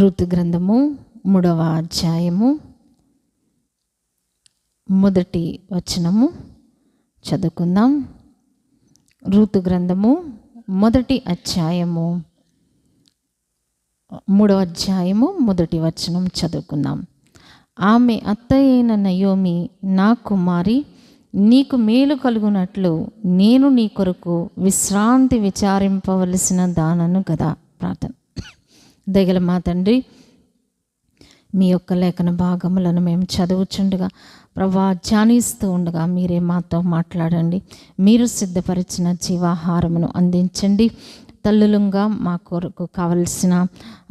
ఋతు గ్రంథము మూడవ అధ్యాయము మొదటి వచనము చదువుకుందాం. ఋతు గ్రంథము మొదటి అధ్యాయము మూడవ అధ్యాయము మొదటి వచనం చదువుకుందాం. ఆమె అత్తయ్యైన అయిన నయోమి నా కుమారి నీకు మేలు కలుగునట్లు నేను నీ కొరకు విశ్రాంతి విచారింపవలసిన దానను కదా ప్రార్థన. దగల మా తండ్రి మీ యొక్క లేఖన భాగములను మేము చదువుచుండగా ప్రభా ధ్యానిస్తూ ఉండగా మీరే మాతో మాట్లాడండి. మీరు సిద్ధపరిచిన జీవాహారమును అందించండి. తల్లులంగా మా కొరకు కావలసిన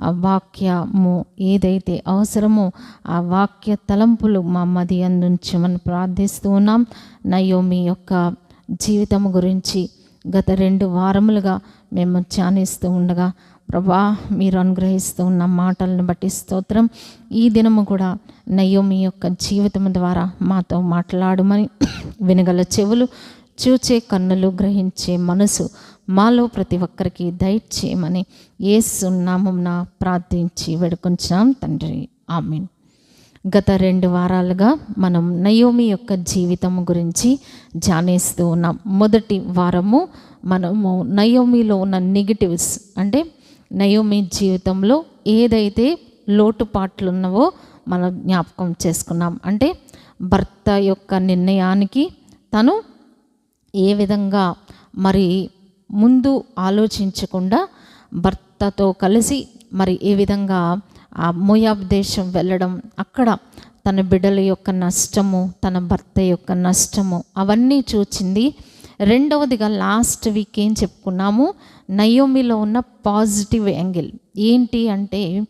వాక్యము ఏదైతే అవసరమో ఆ వాక్య తలంపులు మా మది అందించమని ప్రార్థిస్తూ ఉన్నాం. నయో మీ యొక్క జీవితం గురించి గత రెండు వారములుగా మేము ధ్యానిస్తూ ఉండగా ప్రభా మీరు అనుగ్రహిస్తూ ఉన్న మాటలను బట్టి స్తోత్రం. ఈ దినము కూడా నయోమి మీ యొక్క జీవితం ద్వారా మాతో మాట్లాడమని వినగల చెవులు చూచే కన్నులు గ్రహించే మనసు మాలో ప్రతి ఒక్కరికి దయచేయమని ఏసునామంన ప్రార్థించి వేడుకొంచాం తండ్రి. ఆమెన్. గత రెండు వారాలుగా మనం నయోమి యొక్క జీవితం గురించి ధ్యానిస్తూ ఉన్నాం. మొదటి వారము మనము నయోమిలో ఉన్న నెగిటివ్స్ అంటే నయోమి జీవితంలో ఏదైతే లోటుపాట్లు ఉన్నావో మనం జ్ఞాపకం చేసుకున్నాం. అంటే భర్త యొక్క నిర్ణయానికి తను ఏ విధంగా మరి ముందు ఆలోచించకుండా భర్తతో కలిసి మరి ఏ విధంగా ఆ మోయాబ్ దేశం వెళ్ళడం అక్కడ తన బిడ్డల యొక్క నష్టము తన భర్త యొక్క నష్టము అవన్నీ చూచింది. రెండవదిగా లాస్ట్ వీక్ ఏం చెప్పుకున్నాము? నయోమిలో ఉన్న పాజిటివ్ యాంగిల్ ఏంటి అంటే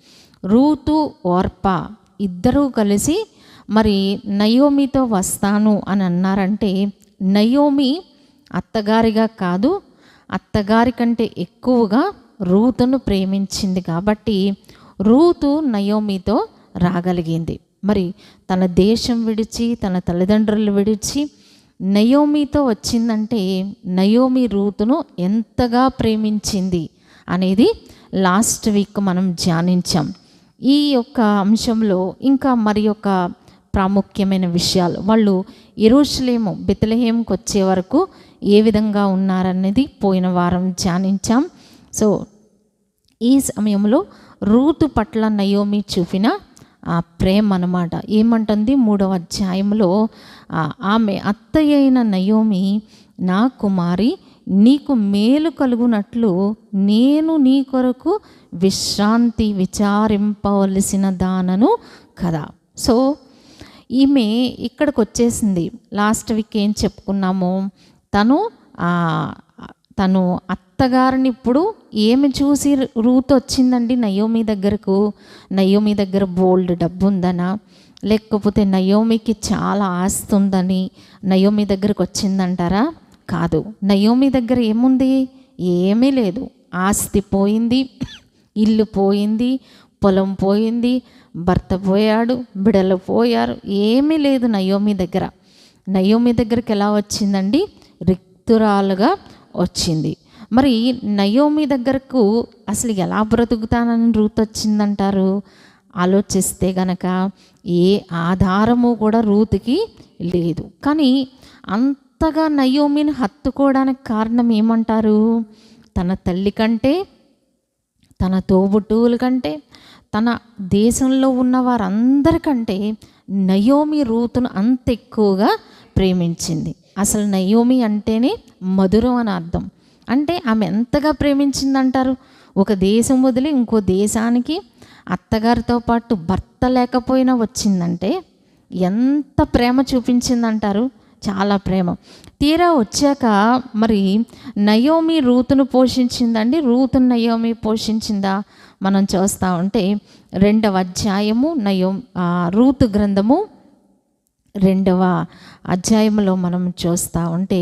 రూతు ఓర్ప ఇద్దరూ కలిసి మరి నయోమితో వస్తాను అని అన్నారంటే నయోమి అత్తగారిగా కాదు అత్తగారి కంటే ఎక్కువగా రూతును ప్రేమించింది కాబట్టి రూతు నయోమితో రాగలిగింది. మరి తన దేశం విడిచి తన తల్లిదండ్రులు విడిచి నయోమితో వచ్చిందంటే నయోమి రూతును ఎంతగా ప్రేమించింది అనేది లాస్ట్ వీక్ మనం ధ్యానించాం. ఈ యొక్క అంశంలో ఇంకా మరి యొక్క ప్రాముఖ్యమైన విషయాలు. వాళ్ళు ఎరుషులేము బెతలహేంకి వచ్చే వరకు ఏ విధంగా ఉన్నారనేది పోయిన వారం ధ్యానించాం. సో ఈ సమయంలో రూతు పట్ల నయోమి చూపిన ఆ ప్రేమ అన్నమాట. ఏమంటుంది? మూడవ అధ్యాయంలో ఆమె అత్తయ్య అయిన నయోమి నా కుమారి నీకు మేలు కలుగునట్లు నేను నీ కొరకు విశ్రాంతి విచారింపవలసిన దానను కదా. సో ఈమె ఇక్కడికి వచ్చేసింది లాస్ట్ వీక్ ఏం చెప్పుకున్నాము తను తను అత్తగారిని ఇప్పుడు ఏమి చూసి రూత్ వచ్చిందండి? నయోమి దగ్గరకు. నయోమి దగ్గర బోల్డ్ డబ్బు ఉందనా లేకపోతే నయోమికి చాలా ఆస్తి ఉందని నయోమి దగ్గరకు వచ్చిందంటారా? కాదు. నయోమి దగ్గర ఏముంది? ఏమీ లేదు. ఆస్తి పోయింది ఇల్లు పోయింది పొలం పోయింది భర్త పోయాడు బిడలు పోయారు. ఏమీ లేదు నయోమి దగ్గర. నయోమి దగ్గరికి ఎలా వచ్చిందండి? రిక్తురాలుగా వచ్చింది. మరి నయోమి దగ్గరకు అసలు ఎలా బ్రతుకుతానని రూత్ వచ్చిందంటారు? ఆలోచిస్తే గనక ఏ ఆధారము కూడా రూత్కి లేదు. కానీ అంతగా నయోమిని హత్తుకోవడానికి కారణం ఏమంటారు? తన తల్లి కంటే తన తోబుట్టువుల కంటే తన దేశంలో ఉన్న వారందరికంటే నయోమి రూతును అంత ఎక్కువగా ప్రేమించింది. అసలు నయోమి అంటేనే మధురం అని అర్థం. అంటే ఆమె ఎంతగా ప్రేమించిందంటారు? ఒక దేశం వదిలి ఇంకో దేశానికి అత్తగారితో పాటు భర్త లేకపోయినా వచ్చిందంటే ఎంత ప్రేమ చూపించిందంటారు? చాలా ప్రేమ. తీరా వచ్చాక మరి నయోమి రూతును పోషించిందండి. రూతు నయోమి పోషించిందా? మనం చూస్తూ ఉంటే రెండవ అధ్యాయము నయో రూతు గ్రంథము రెండవ అధ్యాయంలో మనం చూస్తూ ఉంటే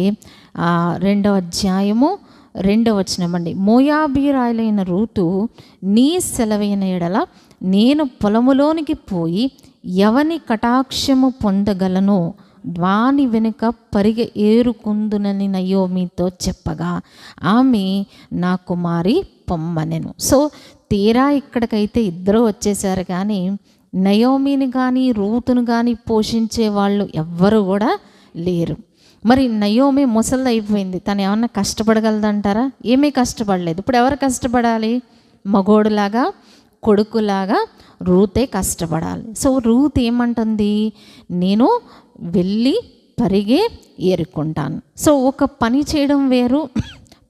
రెండవ అధ్యాయము రెండవ వచనమండి మోయాబీరాయలైన రూతు నీ సెలవైన ఎడల నేను పొలములోనికి పోయి ఎవని కటాక్షము పొందగలను? వాని వెనుక పరిగ ఏరుకుందునని నయోమితో చెప్పగా ఆమె నా కుమారి పొమ్మనెను. సో తీరా ఇక్కడికైతే ఇద్దరు వచ్చేసారు కానీ నయోమిని కానీ రూతును కానీ పోషించే వాళ్ళు ఎవ్వరు కూడా లేరు. మరి నయోమి ముసలి అయిపోయింది. తను ఏమన్నా కష్టపడగలదంటారా? ఏమీ కష్టపడలేదు. ఇప్పుడు ఎవరు కష్టపడాలి? మగోడులాగా కొడుకులాగా రూతే కష్టపడాలి. సో రూత్ ఏమంటుంది? నేను వెళ్ళి పరిగే ఏరుకుంటాను. సో ఒక పని చేయడం వేరు.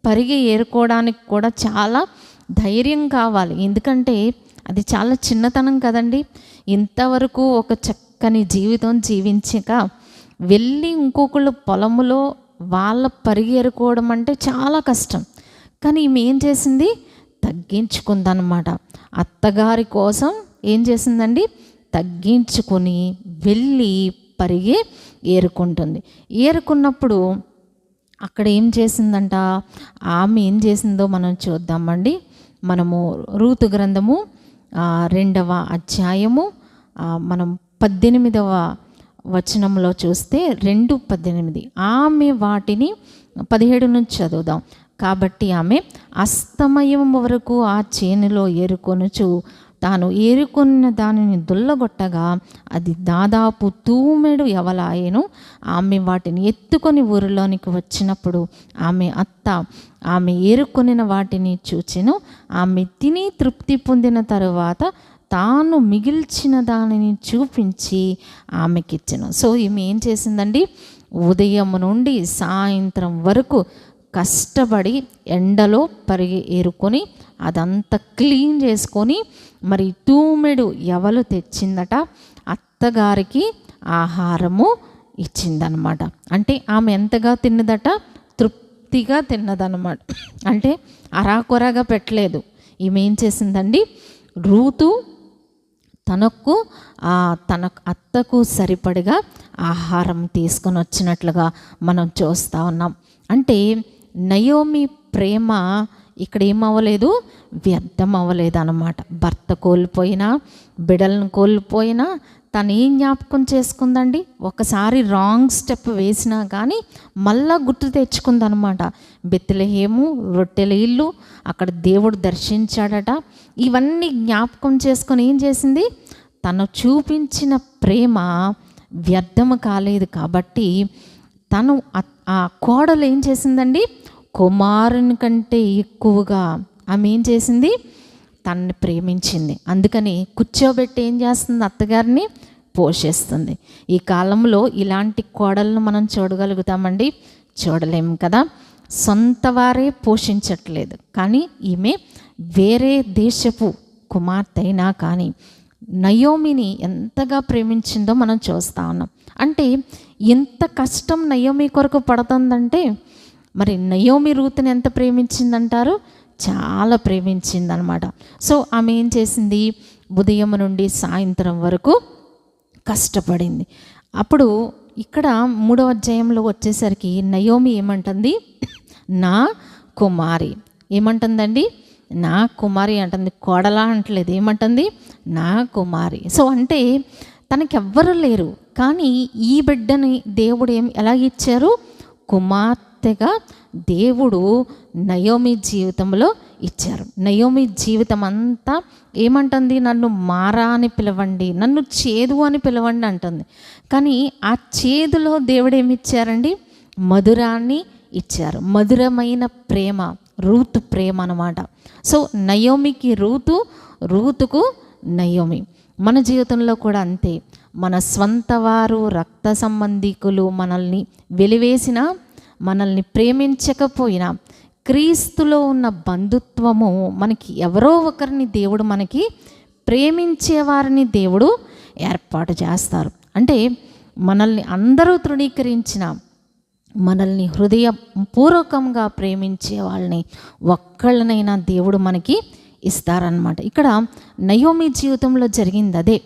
పరిగే ఏరుకోవడానికి కూడా చాలా ధైర్యం కావాలి. ఎందుకంటే అది చాలా చిన్నతనం కదండి. ఇంతవరకు ఒక చక్కని జీవితం జీవించక వెళ్ళి ఇంకొకళ్ళు పొలములో వాళ్ళ పరిగెరుకోవడం అంటే చాలా కష్టం. కానీ ఈమె ఏం చేసింది? తగ్గించుకుందనమాట అత్తగారి కోసం ఏం చేసిందండి? తగ్గించుకొని వెళ్ళి పరిగి ఏరుకుంటుంది. ఏరుకున్నప్పుడు అక్కడ ఏం చేసిందంట? ఆమె ఏం చేసిందో మనం చూద్దామండి. మనము రూతు గ్రంథము రెండవ అధ్యాయము మనం పద్దెనిమిదవ వచనంలో చూస్తే రెండు పద్దెనిమిది. ఆమె వాటిని పదిహేడు నుంచి చదువుదాం. కాబట్టి ఆమె అస్తమయం వరకు ఆ చేనులో ఏరుకొనుచు. తాను ఏరుకున్న దానిని దుల్లగొట్టగా అది దాదాపు తూమెడు ఎవలాయను. ఆమె వాటిని ఎత్తుకొని ఊరిలోనికి వచ్చినప్పుడు ఆమె అత్త ఆమె ఏరుకొనిన వాటిని చూచెను. ఆమె తిని తృప్తి పొందిన తరువాత తాను మిగిల్చిన దానిని చూపించి ఆమెకిచ్చెను. సో ఈమె ఏం చేసిందండి? ఉదయం నుండి సాయంత్రం వరకు కష్టపడి ఎండలో పరిగి ఏరుకొని అదంతా క్లీన్ చేసుకొని మరి తూమెడు ఎవలు తెచ్చిందట? అత్తగారికి ఆహారము ఇచ్చిందనమాట. అంటే ఆమె ఎంతగా తిన్నదట? తృప్తిగా తిన్నదనమాట. అంటే అరాకొరాగా పెట్టలేదు. ఈమె ఏం చేసిందండి? రూతు తనకు తన అత్తకు సరిపడిగా ఆహారం తీసుకొని వచ్చినట్లుగా మనం చూస్తూ ఉన్నాం. అంటే నయోమి ప్రేమ ఇక్కడ ఏమవ్వలేదు వ్యర్థం అవ్వలేదు అనమాట భర్త కోల్పోయినా బిడలను కోల్పోయినా తను ఏం జ్ఞాపకం చేసుకుందండి? ఒకసారి రాంగ్ స్టెప్ వేసినా కానీ మళ్ళా గుర్తు తెచ్చుకుందనమాట బెత్తలహేము రొట్టెల ఇల్లు అక్కడ దేవుడు దర్శించాడట. ఇవన్నీ జ్ఞాపకం చేసుకొని ఏం చేసింది? తను చూపించిన ప్రేమ వ్యర్థము కాలేదు కాబట్టి తను ఆ- ఆ కోడలు ఏం చేసిందండి? కుమారుని కంటే ఎక్కువగా ఆమె ఏం చేసింది? తనని ప్రేమించింది. అందుకని కూర్చోబెట్టి ఏం చేస్తుంది? అత్తగారిని పోషిస్తుంది. ఈ కాలంలో ఇలాంటి కోడలను మనం చూడగలుగుతామండి? చూడలేము కదా? సొంత వారే పోషించట్లేదు. కానీ ఈమె వేరే దేశపు కుమార్తె అయినా కానీ నయోమిని ఎంతగా ప్రేమించిందో మనం చూస్తా ఉన్నాం. అంటే ఎంత కష్టం నయోమి కొరకు పడుతుందంటే మరి నయోమి రూతుని ఎంత ప్రేమించిందంటారు? చాలా ప్రేమించిందనమాట. సో ఆమె ఏం చేసింది? ఉదయం నుండి సాయంత్రం వరకు కష్టపడింది. అప్పుడు ఇక్కడ మూడవ అధ్యాయంలో వచ్చేసరికి నయోమి ఏమంటుంది? నా కుమారి. ఏమంటుందండి? నా కుమారి అంటుంది. కోడలా అంటలేదు. ఏమంటుంది? నా కుమారి. సో అంటే తనకెవ్వరు లేరు. కానీ ఈ బిడ్డని దేవుడు ఏం ఎలా ఇచ్చారు? కుమార్తెగా దేవుడు నయోమి జీవితంలో ఇచ్చారు. నయోమి జీవితం అంతా ఏమంటుంది? నన్ను మారా అని పిలవండి నన్ను చేదు అని పిలవండి అంటుంది. కానీ ఆ చేదులో దేవుడు ఏమి ఇచ్చారండి మధురాన్ని ఇచ్చారు. మధురమైన ప్రేమ రూతు ప్రేమ అన్నమాట. సో నయోమికి రూతు రూతుకు నయోమి. మన జీవితంలో కూడా అంతే. మన స్వంత వారు రక్త సంబంధికులు మనల్ని వెలివేసిన మనల్ని ప్రేమించకపోయినా క్రీస్తులో ఉన్న బంధుత్వము మనకి ఎవరో ఒకరిని దేవుడు మనకి ప్రేమించే వారిని దేవుడు ఏర్పాటు చేస్తారు. అంటే మనల్ని అందరూ తృణీకరించిన మనల్ని హృదయపూర్వకంగా ప్రేమించే వాళ్ళని ఒక్కళ్ళనైనా దేవుడు మనకి ఇస్తారనమాట ఇక్కడ నయోమి జీవితంలో జరిగింది అదే.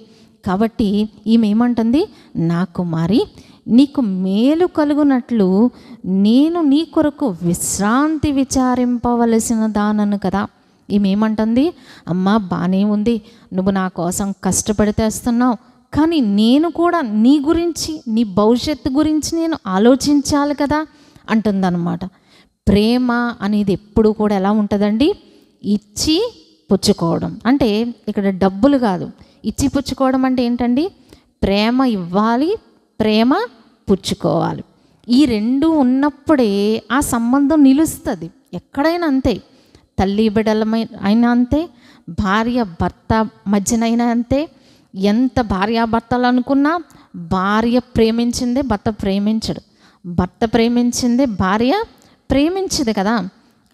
కాబట్టి ఈమె ఏమంటుంది? నా కుమారి నీకు మేలు కలుగునట్లు నేను నీ కొరకు విశ్రాంతి విచారింపవలసిన దానను కదా. ఏమేమంటుంది అమ్మ అమ్మా బాగానే ఉంది. నువ్వు నా కోసం కష్టపడి తెస్తున్నావు. కానీ నేను కూడా నీ గురించి నీ భవిష్యత్తు గురించి నేను ఆలోచించాలి కదా అంటుందన్నమాట. ప్రేమ అనేది ఎప్పుడు కూడా ఎలా ఉంటుందండి? ఇచ్చి పుచ్చుకోవడం. అంటే ఇక్కడ డబ్బులు కాదు. ఇచ్చి పుచ్చుకోవడం అంటే ఏంటండి? ప్రేమ ఇవ్వాలి ప్రేమ పుచ్చుకోవాలి. ఈ రెండు ఉన్నప్పుడే ఆ సంబంధం నిలుస్తుంది. ఎక్కడైనా అంతే. తల్లి బిడ్డలమై అయినా అంతే. భార్య భర్త మధ్యనైనా అంతే. ఎంత భార్యాభర్తలు అనుకున్నా భార్య ప్రేమించిందే భర్త ప్రేమించడు. భర్త ప్రేమించిందే భార్య ప్రేమించదు కదా.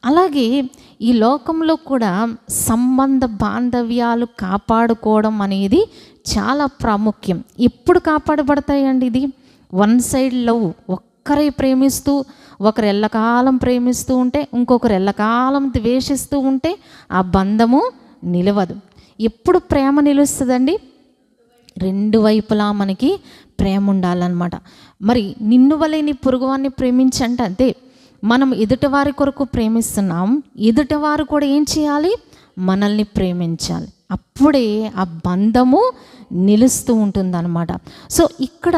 అలాగే ఈ లోకంలో కూడా సంబంధ బాంధవ్యాలు కాపాడుకోవడం అనేది చాలా ప్రాముఖ్యం. ఎప్పుడు కాపాడబడతాయండి ఇది? వన్ సైడ్ లవ్ ఒక్కరే ప్రేమిస్తూ ఒకరు ఎల్లకాలం ప్రేమిస్తూ ఉంటే ఇంకొకరు ఎల్లకాలం ద్వేషిస్తూ ఉంటే ఆ బంధము నిలవదు. ఎప్పుడు ప్రేమ నిలుస్తుందండి? రెండు వైపులా మనకి ప్రేమ ఉండాలన్నమాట. మరి నిన్ను వలె నీ ప్రేమించంటే అంతే మనం ఎదుటివారి కొరకు ప్రేమిస్తున్నాం ఎదుటివారు కూడా ఏం చేయాలి? మనల్ని ప్రేమించాలి. అప్పుడే ఆ బంధము నిలుస్తూ ఉంటుందన్నమాట. సో ఇక్కడ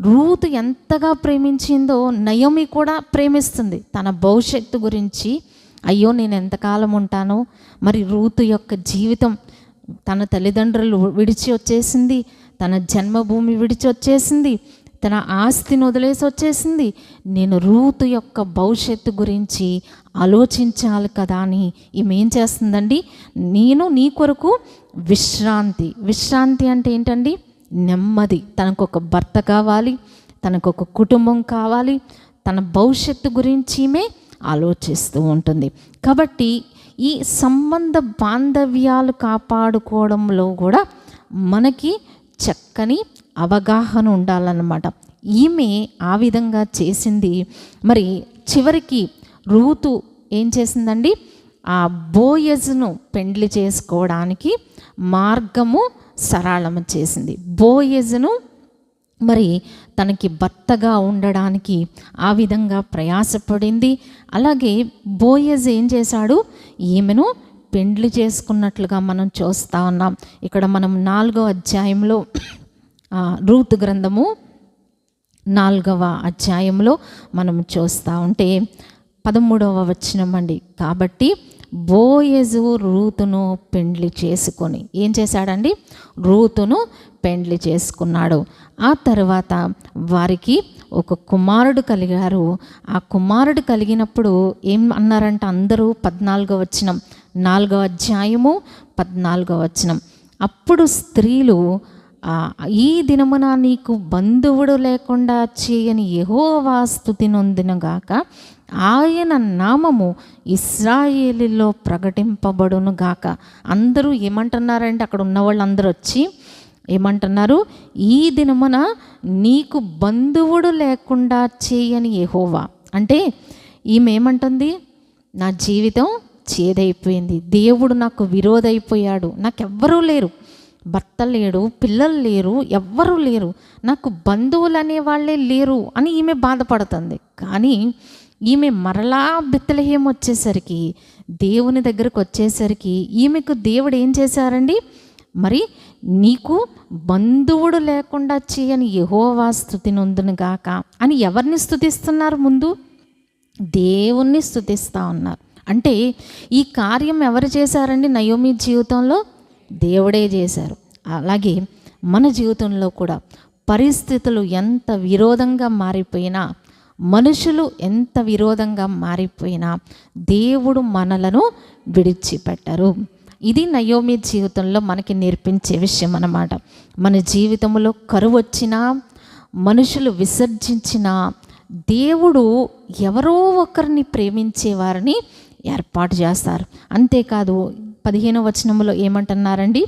రూతు ఎంతగా ప్రేమించిందో నయోమి కూడా ప్రేమిస్తుంది. తన భవిష్యత్తు గురించి అయ్యో నేను ఎంతకాలం ఉంటానో? మరి రూతు యొక్క జీవితం తన తల్లిదండ్రులు విడిచి వచ్చేసింది తన జన్మభూమి విడిచి వచ్చేసింది తన ఆస్తిని వదిలేసి వచ్చేసింది. నేను రూతు యొక్క భవిష్యత్తు గురించి ఆలోచించాలి కదా అని ఈమె ఏం చేస్తుందండి? నేను నీ కొరకు విశ్రాంతి. విశ్రాంతి అంటే ఏంటండి? నెమ్మది. తనకు ఒక భర్త కావాలి తనకు ఒక కుటుంబం కావాలి తన భవిష్యత్తు గురించి ఈమె ఆలోచిస్తూ ఉంటుంది. కాబట్టి ఈ సంబంధ బాంధవ్యాలు కాపాడుకోవడంలో కూడా మనకి చక్కని అవగాహన ఉండాలన్నమాట. ఈమె ఆ విధంగా చేసింది. మరి చివరికి రూతు ఏం చేసిందండి? ఆ బోయజ్ను పెండ్లి చేసుకోవడానికి మార్గము సరళము చేసింది. బోయజ్ను మరి తనకి భర్తగా ఉండడానికి ఆ విధంగా ప్రయాసపడింది. అలాగే బోయజ్ ఏం చేశాడు? ఈమెను పెండ్లి చేసుకున్నట్లుగా మనం చూస్తూ ఉన్నాం. ఇక్కడ మనం నాలుగో అధ్యాయంలో రూతు గ్రంథము నాలుగవ అధ్యాయంలో మనం చూస్తూ ఉంటే పదమూడవ వచనం అండి. కాబట్టి బోయజు రూతును పెండ్లి చేసుకొని ఏం చేశాడండి? రూతును పెండ్లి చేసుకున్నాడు. ఆ తర్వాత వారికి ఒక కుమారుడు కలిగారు. ఆ కుమారుడు కలిగినప్పుడు ఏం అన్నారంట అందరూ? పద్నాలుగో వచనం నాలుగవ అధ్యాయము పద్నాలుగో వచనం. అప్పుడు స్త్రీలు ఈ దినమున నీకు బంధువుడు లేకుండా చేయని యెహోవా స్థుతి నొందినగాక ఆయన నామము ఇస్రాయేలీలో ప్రకటింపబడును గాక అందరూ ఏమంటున్నారంటే అక్కడ ఉన్న వాళ్ళందరూ వచ్చి ఏమంటున్నారు? ఈ దినమున నీకు బంధువుడు లేకుండా చేయని యెహోవా. అంటే ఈమె ఏమంటుంది నా జీవితం చేదైపోయింది. దేవుడు నాకు విరోధైపోయాడు. నాకెవ్వరూ లేరు. భర్త లేడు పిల్లలు లేరు ఎవ్వరూ లేరు. నాకు బంధువులు అనే వాళ్ళే లేరు అని ఈమె బాధపడుతుంది. కానీ ఈమె మరలా బెత్తలహేం వచ్చేసరికి దేవుని దగ్గరకు వచ్చేసరికి ఈమెకు దేవుడు ఏం చేశారండి? మరి నీకు బంధువుడు లేకుండా చేయని యహోవా స్థుతి గాక అని ఎవరిని స్థుతిస్తున్నారు ముందు? దేవుణ్ణి స్థుతిస్తూ ఉన్నారు. అంటే ఈ కార్యం ఎవరు చేశారండి నయోమి జీవితంలో? దేవుడే చేశారు. అలాగే మన జీవితంలో కూడా పరిస్థితులు ఎంత విరోధంగా మారిపోయినా మనుషులు ఎంత విరోధంగా మారిపోయినా దేవుడు మనలను విడిచిపెట్టరు. ఇది నయోమి జీవితంలో మనకి నేర్పించే విషయం అన్నమాట. మన జీవితంలో కరువు వచ్చినా మనుషులు విసర్జించిన దేవుడు ఎవరో ఒకరిని ప్రేమించే వారిని ఏర్పాటు చేస్తారు. అంతేకాదు పదిహేను వచనంలో ఏమంటున్నారండి?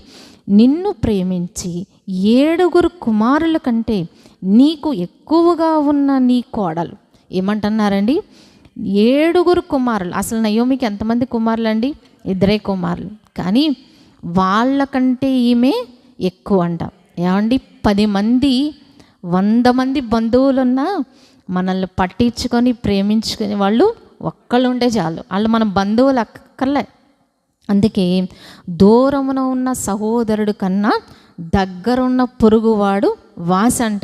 నిన్ను ప్రేమించి ఏడుగురు కుమారుల కంటే నీకు ఎక్కువగా ఉన్న నీ కోడలు. ఏమంటున్నారండి? ఏడుగురు కుమారులు. అసలు నయోమికి ఎంతమంది కుమారులు అండి ఇద్దరే కుమారులు. కానీ వాళ్ళకంటే ఈమె ఎక్కువ అంట. ఏమండి? పది మంది వంద మంది బంధువులున్నా మనల్ని పట్టించుకొని ప్రేమించుకునే వాళ్ళు ఒక్కళ్ళు ఉంటే చాలు. వాళ్ళు మన బంధువులు అక్కర్లే. అందుకే దూరమున ఉన్న సహోదరుడు కన్నా దగ్గరున్న పొరుగువాడు వాసి అంట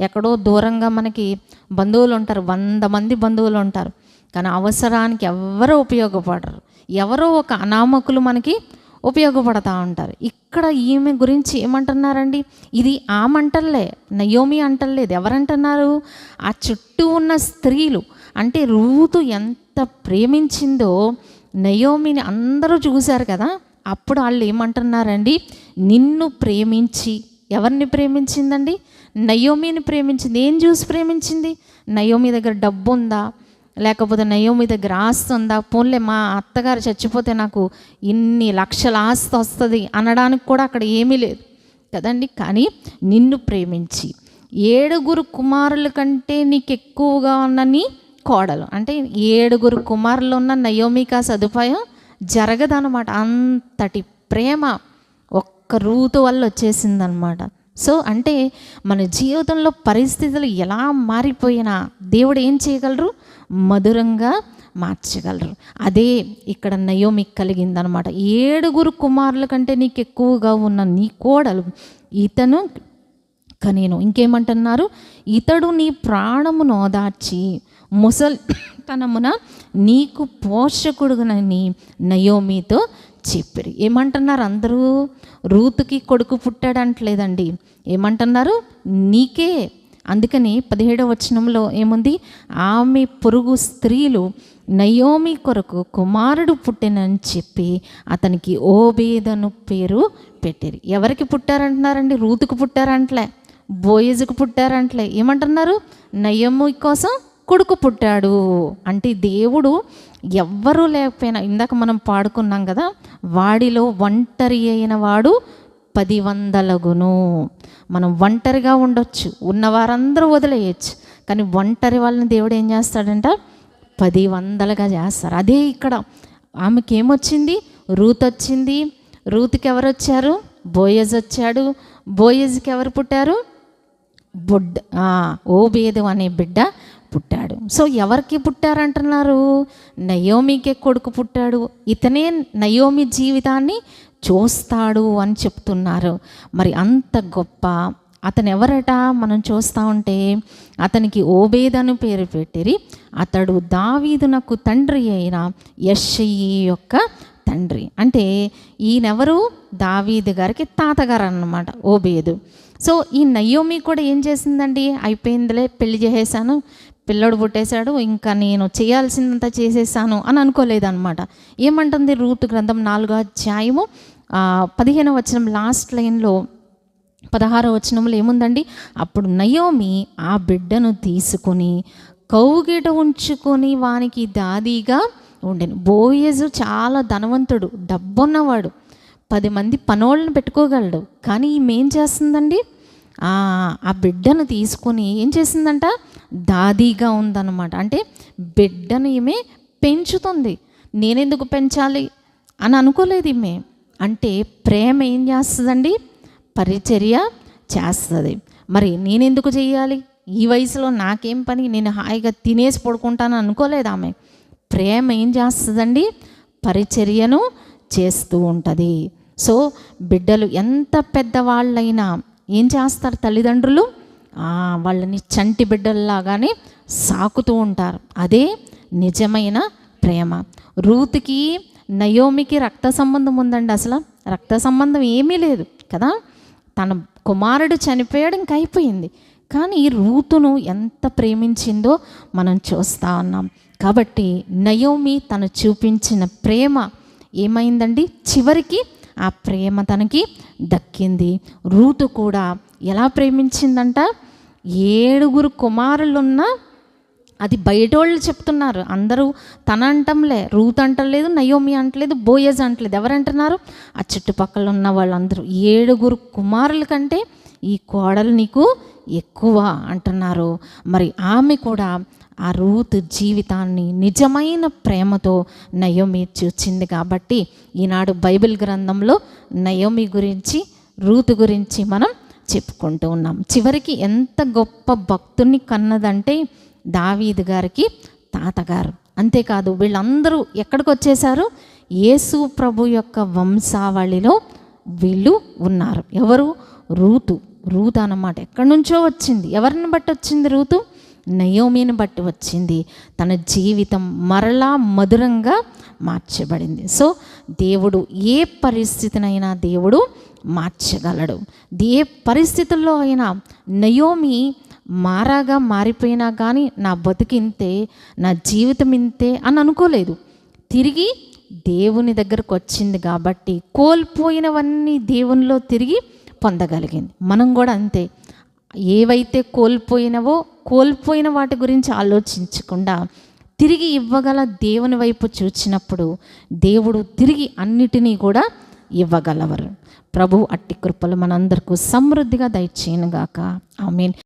ఎక్కడో దూరంగా మనకి బంధువులు ఉంటారు వంద మంది బంధువులు ఉంటారు. కానీ అవసరానికి ఎవరు ఉపయోగపడరు. ఎవరో ఒక అనామకులు మనకి ఉపయోగపడతా ఉంటారు. ఇక్కడ ఈమె గురించి ఏమంటున్నారండి? ఇది ఆమంటల్లే నయోమి అంటలేదు. ఎవరంటున్నారు? ఆ చుట్టూ ఉన్న స్త్రీలు. అంటే రూతు ఎంత ప్రేమించిందో నయోమిని అందరూ చూశారు కదా అప్పుడు వాళ్ళు ఏమంటున్నారండి? నిన్ను ప్రేమించి ఎవరిని ప్రేమించిందండి? నయోమిని ప్రేమించింది. ఏం చూసి ప్రేమించింది? నయోమి దగ్గర డబ్బు ఉందా లేకపోతే నయోమి దగ్గర ఆస్తి ఉందా పోన్లే మా అత్తగారు చచ్చిపోతే నాకు ఇన్ని లక్షల ఆస్తి వస్తుంది అనడానికి కూడా అక్కడ ఏమీ లేదు కదండి. కానీ నిన్ను ప్రేమించి ఏడుగురు కుమారుల కంటే నీకు ఎక్కువగా ఉన్నని కోడలు. అంటే ఏడుగురు కుమారులు ఉన్న నయోమికి ఆ సదుపాయం జరగదనమాట అంతటి ప్రేమ ఒక్క రూతు వల్ల వచ్చేసిందనమాట సో అంటే మన జీవితంలో పరిస్థితులు ఎలా మారిపోయినా దేవుడు ఏం చేయగలరు? మధురంగా మార్చగలరు. అదే ఇక్కడ నయోమికి కలిగిందనమాట ఏడుగురు కుమారుల కంటే నీకు ఎక్కువగా ఉన్న నీ కోడలు ఇతను నేను ఇంకేమంటున్నారు? ఇతడు నీ ప్రాణమును ఓదార్చి ముసలితనమున నీకు పోషకుడునని నయోమితో చెప్పారు. ఏమంటున్నారు అందరూ? రూతుకి కొడుకు పుట్టాడంటలేదండి. ఏమంటున్నారు? నీకే. అందుకని పదిహేడవ వచనంలో ఏముంది? ఆమె పొరుగు స్త్రీలు నయోమి కొరకు కుమారుడు పుట్టినని చెప్పి అతనికి ఓబేదను పేరు పెట్టారు. ఎవరికి పుట్టారంటున్నారండి? రూతుకు పుట్టారంటలే. బోయేజుకు పుట్టారంటలే. ఏమంటున్నారు? నయోమి కోసం కొడుకు పుట్టాడు. అంటే దేవుడు ఎవ్వరూ లేకపోయినా ఇందాక మనం పాడుకున్నాం కదా వాడిలో ఒంటరి అయిన వాడు పది వందలగును మనం ఒంటరిగా ఉండొచ్చు ఉన్న వారందరూ వదిలేయచ్చు. కానీ ఒంటరి వాళ్ళని దేవుడు ఏం చేస్తాడంట? పది వందలుగా చేస్తారు. అదే ఇక్కడ ఆమెకి ఏమొచ్చింది రూత్ వచ్చింది రూత్కి ఎవరు వచ్చారు బోయజ్ వచ్చాడు బోయజ్కి ఎవరు పుట్టారు? బుడ్డ ఓబేదు అనే బిడ్డ పుట్టాడు. సో ఎవరికి పుట్టారంటున్నారు? నయోమికే కొడుకు పుట్టాడు. ఇతనే నయోమి జీవితాన్ని చూస్తాడు అని చెప్తున్నారు. మరి అంత గొప్ప అతను ఎవరట మనం చూస్తూ ఉంటే అతనికి ఓబేదను పేరు పెట్టిరి. అతడు దావీదునకు తండ్రి అయిన యషయి యొక్క తండ్రి. అంటే ఈయనెవరు? దావీదు గారికి తాతగారు అన్నమాట ఓబేదు. సో ఈ నయోమి కూడా ఏం చేసిందండి? అయిపోయిందిలే పెళ్ళి చేసేసాను. పిల్లడు పుట్టేశాడు ఇంకా నేను చేయాల్సిందంత చేసేసాను అని అనుకోలేదన్నమాట. ఏమంటుంది రూత్ గ్రంథం నాలుగో అధ్యాయము పదిహేనవ వచనం లాస్ట్ లైన్లో పదహారో వచనంలో ఏముందండి? అప్పుడు నయోమి ఆ బిడ్డను తీసుకొని కౌగిట ఉంచుకొని వానికి దాదీగా ఉండేను. బోయజు చాలా ధనవంతుడు డబ్బున్నవాడు. పది మంది పనోళ్ళని పెట్టుకోగలడు. కానీ ఈమె ఏం చేస్తుందండి? ఆ బిడ్డను తీసుకొని ఏం చేసిందంట దాదీగా ఉందన్నమాట. అంటే బిడ్డను ఈమె పెంచుతుంది. నేనెందుకు పెంచాలి? అని అనుకోలేదు ఈమె. అంటే ప్రేమ ఏం చేస్తుందండి? పరిచర్య చేస్తుంది. మరి నేనెందుకు చేయాలి ఈ వయసులో నాకేం పని? నేను హాయిగా తినేసి పడుకుంటాను అనుకోలేదు ఆమె. ప్రేమ ఏం చేస్తుందండి? పరిచర్యను చేస్తూ ఉంటుంది. సో బిడ్డలు ఎంత పెద్దవాళ్ళైనా ఏం చేస్తారు తల్లిదండ్రులు? వాళ్ళని చంటి బిడ్డల్లాగానే సాకుతూ ఉంటారు. అదే నిజమైన ప్రేమ. రూత్కి నయోమికి రక్త సంబంధం ఉందండి అసలు. రక్త సంబంధం ఏమీ లేదు కదా? తన కుమారుడు చనిపోయాడు ఇంక అయిపోయింది. కానీ రూతును ఎంత ప్రేమించిందో మనం చూస్తూ ఉన్నాం. కాబట్టి నయోమి తను చూపించిన ప్రేమ ఏమైందండి? చివరికి ఆ ప్రేమ తనకి దక్కింది. రూతు కూడా ఎలా ప్రేమించిందంట? ఏడుగురు కుమారులున్న అది బయటోళ్ళు చెప్తున్నారు. అందరూ తన అంటంలే రూత్ అంటలేదు నయోమి అంటలేదు బోయజ్ అంటలేదు. ఎవరంటున్నారు? ఆ చుట్టుపక్కల ఉన్న వాళ్ళందరూ. ఏడుగురు కుమారుల కంటే ఈ కోడలు నీకు ఎక్కువ అంటున్నారు. మరి ఆమె కూడా ఆ రూత్ జీవితాన్ని నిజమైన ప్రేమతో నయోమి చూచింది కాబట్టి ఈనాడు బైబిల్ గ్రంథంలో నయోమి గురించి రూత్ గురించి మనం చెప్పుకుంటూ ఉన్నాం. చివరికి ఎంత గొప్ప భక్తుని కన్నదంటే దావీద్ గారికి తాతగారు. అంతేకాదు వీళ్ళందరూ ఎక్కడికి వచ్చేసారు యేసు ప్రభు యొక్క వంశావళిలో వీళ్ళు ఉన్నారు. ఎవరు? రూతు. రూతు అన్నమాట. ఎక్కడి నుంచో వచ్చింది. ఎవరిని బట్టి వచ్చింది రూతు? నయోమిని బట్టి వచ్చింది. తన జీవితం మరలా మధురంగా మార్చబడింది. సో దేవుడు ఏ పరిస్థితినైనా దేవుడు మార్చగలడు. ఏ పరిస్థితుల్లో అయినా నయోమి మారాగా మారిపోయినా కానీ నా బతికింతే నా జీవితం ఇంతే అని అనుకోలేదు. తిరిగి దేవుని దగ్గరకు వచ్చింది కాబట్టి కోల్పోయినవన్నీ దేవునిలో తిరిగి పొందగలిగింది. మనం కూడా అంతే. ఏవైతే కోల్పోయినవో కోల్పోయిన వాటి గురించి ఆలోచించకుండా తిరిగి ఇవ్వగల దేవుని వైపు చూచినప్పుడు దేవుడు తిరిగి అన్నిటినీ కూడా ఇవ్వగలవరు. ప్రభు అట్టి కృపలు మనందరికీ సమృద్ధిగా దయచేయనుగాక. I mean